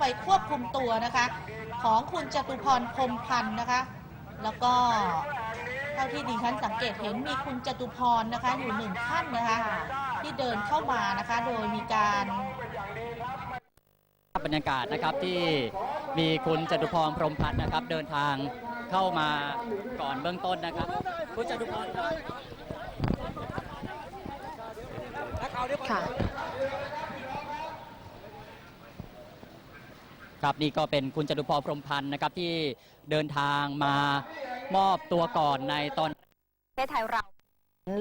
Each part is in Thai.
ไปควบคุมตัวนะคะ ของคุณจตุพรพรมพันธ์นะคะ แล้วก็เท่าที่ดิฉันสังเกตเห็นมีคุณจตุพรนะคะอยู่หนึ่งท่านนะคะที่เดินเข้ามานะคะ โดยมีการบรรยากาศนะครับที่มีคุณจตุพรพรมพันธ์นะครับ เดินทางเข้ามาก่อนเบื้องต้นนะครับ คุณจตุพรค่ะ ครับนี่ก็เป็นคุณจตุพรพรหมพันธ์นะครับที่เดินทางมามอบตัวก่อนในตอนประเทศไทยเรา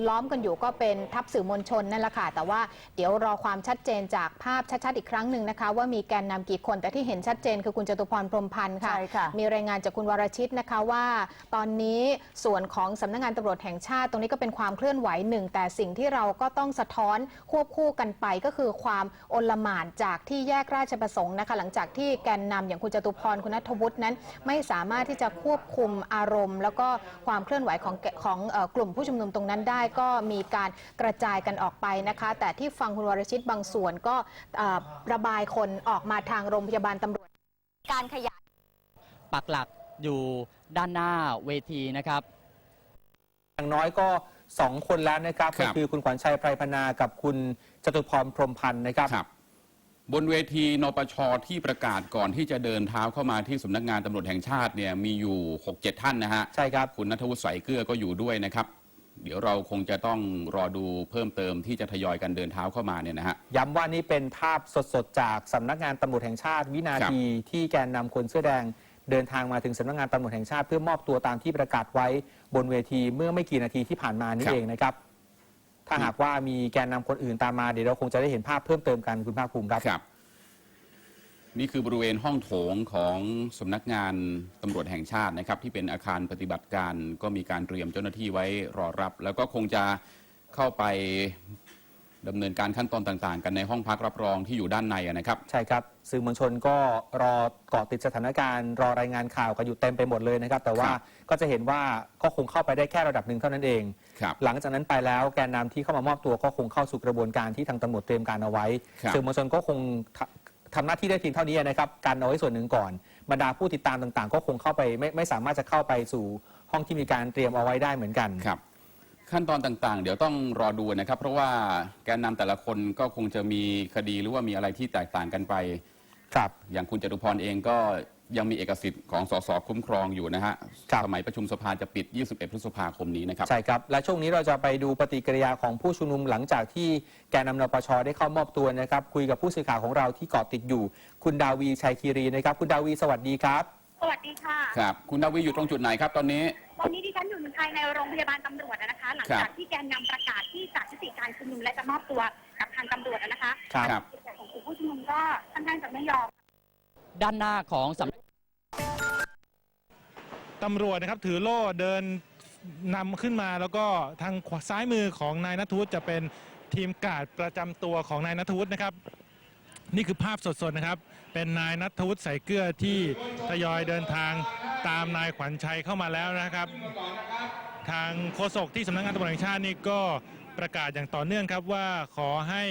ล้อมกันอยู่ก็เป็นทัพสื่อมวลชนนั่นแหละค่ะ แต่ว่าเดี๋ยวรอความชัดเจนจากภาพชัดๆอีกครั้งหนึ่งนะคะ ว่ามีแกนนำกี่คนแต่ที่เห็นชัดเจนคือคุณจตุพรพรหมพันธ์ค่ะใช่ค่ะ มีรายงานจากคุณวรชิตนะคะว่า ตอนนี้ส่วนของสำนักงานตำรวจแห่งชาติ ตรงนี้ก็เป็นความเคลื่อนไหวหนึ่ง แต่สิ่งที่เราก็ต้องสะท้อนควบคู่กันไปก็คือความโอลหม่านจากที่แยกราชประสงค์นะคะ หลังจากที่แกนนำอย่างคุณจตุพรคุณนัทวุฒินั้น ไม่สามารถที่จะควบคุมอารมณ์ แล้วก็ความเคลื่อนไหวของแกของเอ่อกลุ่มผู้ชุมนุมตรงนั้นได้ก็มีการกระจายกันออกไปนะคะ แต่ที่ฟังคุณวรชิตบางส่วนก็เอ่อระบายคนออกมาทางโรงพยาบาลตำรวจ การขยายปักหลักอยู่ด้านหน้าเวทีนะครับอย่างน้อยก็2คนแล้วนะครับครัก็บคือคุณขวัญชัยไพรพนากับคุณจตุพรพรหมพันธ์นะครับครับ บนเวทีนปชที่ประกาศก่อนที่จะเดินเท้าเข้ามาที่สำนักงานตำรวจแห่งชาติเนี่ยมีอยู่ 6-7 ท่านนะฮะ ใช่ครับ คุณนัทวุฒิใสายเกลือก็อยู่ด้วยนะครับ เดี๋ยวเราคงจะต้องรอดูเพิ่มเติมที่จะทยอยกันเดินเท้าเข้ามาเนี่ยนะฮะ ย้ำว่านี่เป็นภาพสดๆ จากสำนักงานตำรวจแห่งชาติ วินาทีที่แกนนำคนเสื้อแดงเดินทางมาถึงสำนักงานตำรวจแห่งชาติ เพื่อมอบตัวตามที่ประกาศไว้บนเวทีเมื่อไม่กี่นาทีที่ผ่านมานี่ครับเองนะครับ ถ้าหากว่ามีแกนนำคนอื่นตามมาเดี๋ยวเราคงจะได้เห็นภาพเพิ่มเติมกันคุณภาคภูมิครับครับ นี่คือบริเวณห้องโถงของสำนักงานตำรวจแห่งชาตินะครับ ที่เป็นอาคารปฏิบัติการก็มีการเตรียมเจ้าหน้าที่ไว้รอรับ แล้วก็คงจะเข้าไปดำเนินการขั้นตอนต่างๆ กันในห้องพักรับรองที่อยู่ด้านในอะนะครับ ใช่ครับ สื่อมวลชนก็รอเกาะติดสถานการณ์ รอรายงานข่าวกันอยู่เต็มไปหมดเลยนะครับ แต่ว่าครับก็จะเห็นว่าก็คงเข้าไปได้แค่ระดับหนึ่งเท่านั้นเอง ครับ หลังจากนั้นไปแล้วแกนนำที่เข้ามามอบตัวก็คงเข้าสู่กระบวนการที่ทางตำรวจเตรียมการเอาไว้ ครับ สื่อมวลชนก็คงทำ ทำหน้าที่ได้เพียงเท่านี้นะครับการเอาไว้ส่วนหนึ่งก่อนบรรดาผู้ติดตามต่างๆ ก็คงเข้าไปไม่ไม่สามารถจะเข้าไปสู่ห้องที่มีการเตรียมเอาไว้ได้เหมือนกันครับขั้นตอนต่างๆ เดี๋ยวต้องรอดูนะครับ เพราะว่าแกนนำแต่ละคนก็คงจะมีคดีหรือว่ามีอะไรที่แตกต่างกันไป ครับ อย่างคุณจตุพรเองก็ ยังมีเอกสิทธิ์ของสสคุ้มครองอยู่นะฮะ ครับ สมัยประชุมสภาจะปิด 21 พฤษภาคมนี้นะครับ ใช่ครับ และช่วงนี้เราจะไปดูปฏิกิริยาของผู้ชุมนุมหลังจากที่แกนนำนปชได้เข้ามอบตัวนะครับ คุยกับผู้สื่อข่าวของเราที่เกาะติดอยู่ คุณดาวีชัยคีรีนะครับ คุณดาวีสวัสดีครับ สวัสดีค่ะ ครับ คุณดาวีอยู่ตรงจุดไหนครับตอนนี้ ตอนนี้ดิฉันอยู่ภายในโรงพยาบาลตำรวจนะคะ หลังครัจากบที่แกนนำประกาศที่จะยุติการชุมนุมและจะมอบตัวกับทางตำรวจนะคะครับครับแต่ของกลุ่มผู้ชุมนุมก็ค่อนข้างจะไม่ยอม ด้านหน้าของสำนัก ตำรวจนะครับถือโล่เดินนำขึ้นมาแล้วก็ทางซ้ายมือของนายนัทวุฒิจะเป็นทีมกาดประจำตัวของนายนัทวุฒินะครับ นี่คือภาพสดๆนะครับ เป็นนายนัทวุฒิใส่เกลือที่ทยอยเดินทางตามนายขวัญชัยเข้ามาแล้วนะครับ ทางโฆษกที่สำนักงานตำรวจแห่งชาตินี่ก็ประกาศอย่างต่อเนื่องครับว่าขอให้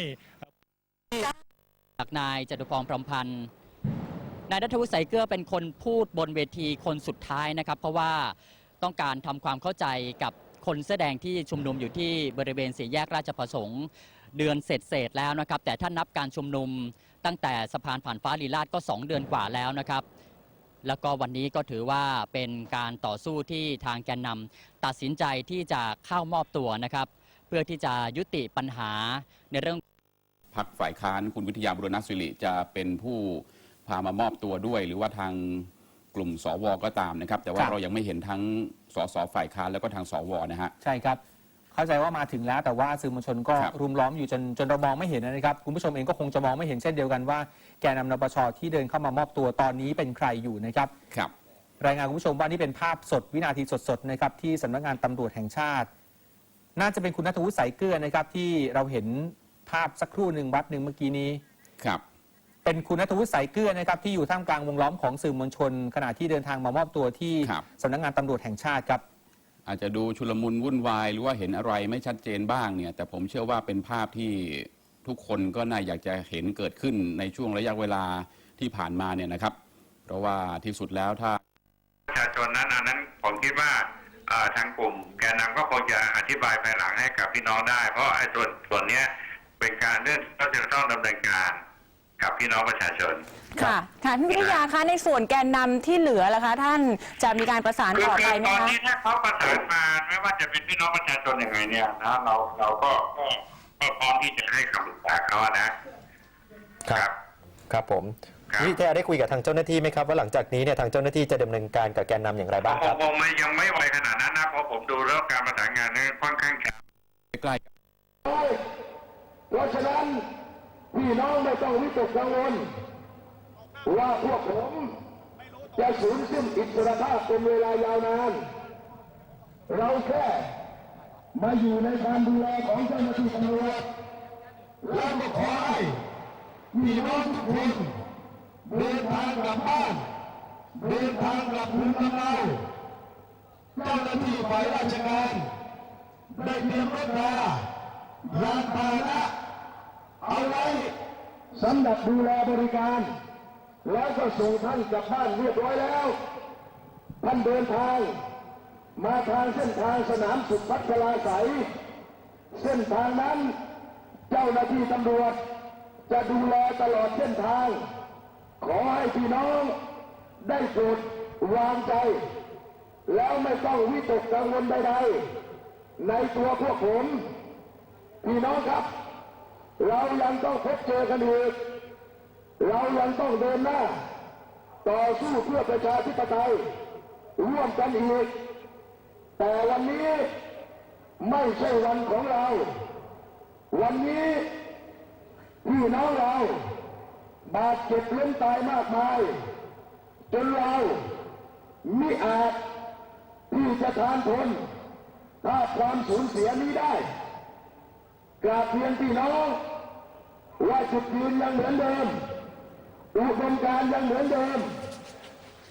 จากนายจตุพรพรหมพันธ์ นายนัทวุฒิใสายเกลือเป็นคนพูดบนเวทีคนสุดท้ายนะครับ เพราะว่าต้องการทำความเข้าใจกับคนเสื้อแดงที่ชุมนุมอยู่ที่บริเวณสี่แยกราชประสงค์ เดือนเสร็จเสร็จแล้วนะครับ แต่ถ้านับการชุมนุมตั้งแต่สะพานผ่านฟ้าลีลาดก็ 2 เดือนกว่าแล้วนะครับ แล้วก็วันนี้ก็ถือว่าเป็นการต่อสู้ที่ทางแกนนำตัดสินใจที่จะเข้ามอบตัวนะครับ เพื่อที่จะยุติปัญหาในเรื่องพักฝ่ายค้านคุณวิทยาบุรณศิริจะเป็นผู้ พามามอบตัวด้วย หรือว่าทางกลุ่มสวก็ตามนะครับ แต่ว่าครับเรายังไม่เห็นทั้งสสฝ่ายค้านแล้วก็ทางสวนะฮะ ใช่ครับ เข้าใจว่ามาถึงแล้วแต่ว่าสื่อมวลชนก็ครับรุมล้อมอยู่จนจนเรามองไม่เห็นนะครับคุณผู้ชมเองก็คงจะมองไม่เห็นเช่นเดียวกันว่าแกนนำนปชที่เดินเข้ามามอบตัวตอนนี้เป็นใครอยู่นะครับ ครับ รายงานคุณผู้ชมว่านี่เป็นภาพสดวินาทีสดๆนะครับที่สำนักงานตำรวจแห่งชาติ น่าจะเป็นคุณนัทวุฒิใสายเกลือนะครับที่เราเห็นภาพสักครู่หนึ่งวัดหนึ่งเมื่อกี้นี้ ครับ เป็นคุณนัทวุฒิใสายเกลือนะครับที่อยู่ท่ามกลางวงล้อมของสื่อมวลชน ขณะที่เดินทางมามอบตัวที่ครับ สำนักงานตำรวจแห่งชาติครับ อาจจะดูชุลมุนวุ่นวาย หรือว่าเห็นอะไรไม่ชัดเจนบ้างเนี่ย แต่ผมเชื่อว่าเป็นภาพที่ทุกคนก็น่าอยากจะเห็นเกิดขึ้นในช่วงระยะเวลาที่ผ่านมาเนี่ยนะครับ เพราะว่าที่สุดแล้วถ้า ประชาชนนั้นอันนั้นผมคิดว่าเอ่อทางกลุ่ม แกนนำก็คงจะอธิบายภายหลังให้กับพี่น้องได้ เพราะไอ้ส่วนส่วนเนี้ยเป็นการเรื่องที่จะต้องดำเนินการ กับพี่น้องประชาชน ค่ะค่ะพี่วิทยาคะในส่วนแกนนำที่เหลือล่ะคะ ท่านจะมีการประสานคือต่อคืไปอไหมตอนคะ นี้ถ้าเขาประสานมาไม่ว่าจะเป็นพี่น้องประชาชนยังไงเนี่ยนะเราเราก็ก็ก็พร้อมที่จะให้คำปรึกษาเขาอะนะ ครับ ครับผมครับพี่วิทยาได้คุยกับทางเจ้าหน้าที่ไหมครับว่าหลังจากนี้เนี่ยทางเจ้าหน้าที่จะดำเนินการกับแกนนำอย่างไรบ้างผครัมบ คงไม่ยังไม่ไวขนาดนั้นนะเพราะผมดูแล้วการประสานงานนี่ค่อนข้างช้า ใกล้ๆกับเพราะฉะนั้น พี่น้องไม่ต้องวิตกกังวลว่าพวกผมจะสูญสิ้นอิสรภาพเป็นเวลายาวนาน เราแค่มาอยู่ในการดูแลของเจ้าหน้าที่ตำรวจแล้วก็ขอให้พี่น้องทุกคนเดินทางกลับบ้านเดินทางกลับภูมิลำเนาเจ้าหน้าที่ฝ่ายราชการได้เตรียมรถรายานพาหนะ เอาไว้สำหรับดูแลบริการ แล้วก็ส่งท่านกลับบ้านเรียบร้อยแล้ว ท่านเดินทาง มาทางเส้นทางสนามสุขพัชลาใสยเส้นทางนั้น เจ้าหน้าที่ตำรวจ จะดูแลตลอดเส้นทาง ขอให้พี่น้องได้โปรดวางใจ แล้วไม่ต้องวิตกกังวลใดๆในตัวพวกผม พี่น้องครับ เรายังต้องพบเจอกันอีกเรายังต้องเดินหน้า ต่อสู้เพื่อประชาธิปไตยร่วมกันอีก แต่วันนี้ไม่ใช่วันของเรา วันนี้พี่น้องเราบาดเจ็บล้มตายมากมาย จนเรามิอาจที่จะทานทนถ้าความสูญเสียนี้ได้ กราบเรียนพี่น้องว่าจุดยืนยังเหมือนเดิมอุดมการณ์ยังเหมือนเดิม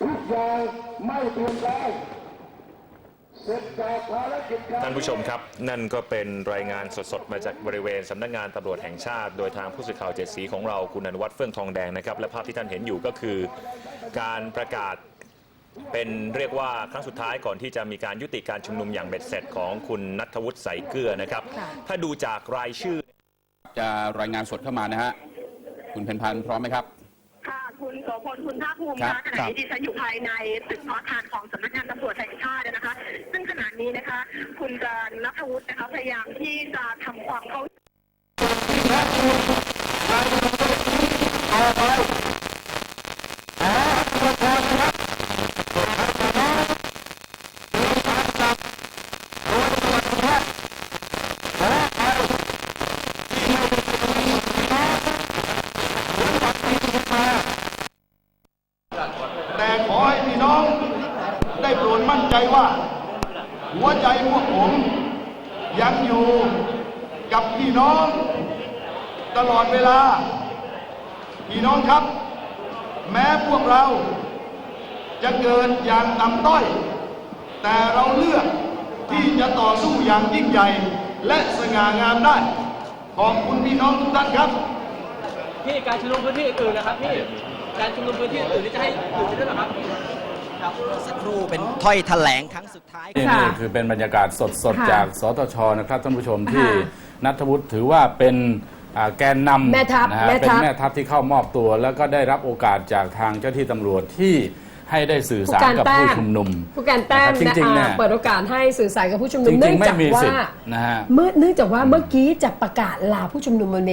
ทุกอย่างไม่เปลี่ยนแปลงเสร็จจากภารกิจการท่านผู้ชมครับ นั่นก็เป็นรายงานสดๆ มาจากบริเวณสำนักงานตำรวจแห่งชาติ โดยทางผู้สื่อข่าวเจ็ดสีของเราคุณอนุวัฒน์เฟื่องทองแดงนะครับ และภาพที่ท่านเห็นอยู่ก็คือ การประกาศ เป็นเรียกว่าครั้งสุดท้ายก่อนที่จะมีการยุติการชุมนุมอย่างเบ็ดเสร็จของคุณนัทวุฒิใสเกลือนะครับ ถ้าดูจากรายชื่อ จะรายงานสดเข้ามานะฮะคุณเพนพันธ์พร้อมไหมครับค่ะคุณโสพลคุณภาคภูมิครันะบขณะนี้ดิฉันอยู่ภายในตึกอาคารของสำนักงานตำรวจแห่งชาตินะคะ ซึ่งขณะนี้นะคะ คุณการนัทวุฒินะคะพยายามที่จะทำความเข้าแต่ขอให้พี่น้องได้โปรดมั่นใจ ว่า หัวใจพวกผม ยังอยู่กับพี่น้อง ตลอดเวลา พี่น้องครับ แม้พวกเรา จะเกิดอย่างต่ำต้อย แต่เราเลือกที่จะต่อสู้อย่างยิ่งใหญ่ และสง่างามได้ ขอบคุณพี่น้องทุกท่านครับพี่การชุมนุมพื้นที่อื่นนะครับพี่การชุมนุมพื้นที่อื่นนี่จะให้หยุดได้ไหมครับ ครับเมื่อสักครู่เป็นถ้อยแถลงครั้งสุดท้าย นี่นี่คือเป็นบรรยากาศสดๆจากสตชนะครับท่านผู้ชมที่นัทวุฒิถือว่าเป็นอ่าแกนนำแม่ทัพนะฮะแม่ทัพเป็นแม่ทัพที่เข้ามอบตัว แล้วก็ได้รับโอกาสจากทางเจ้าที่ตำรวจที่ให้ได้สื่อสารกับผู้ชุมนุมผู้การแต้มจริงๆเนี่ยเปิดโอกาสให้สื่อสารกับผู้ชุมนุจมเนื่ริองงๆไม่จากมีว่าสิทธิ์นะฮะ เมื่อเนื่องจากว่าเมื่อกี้จะประกาศลาผู้ชุมนุมบนเว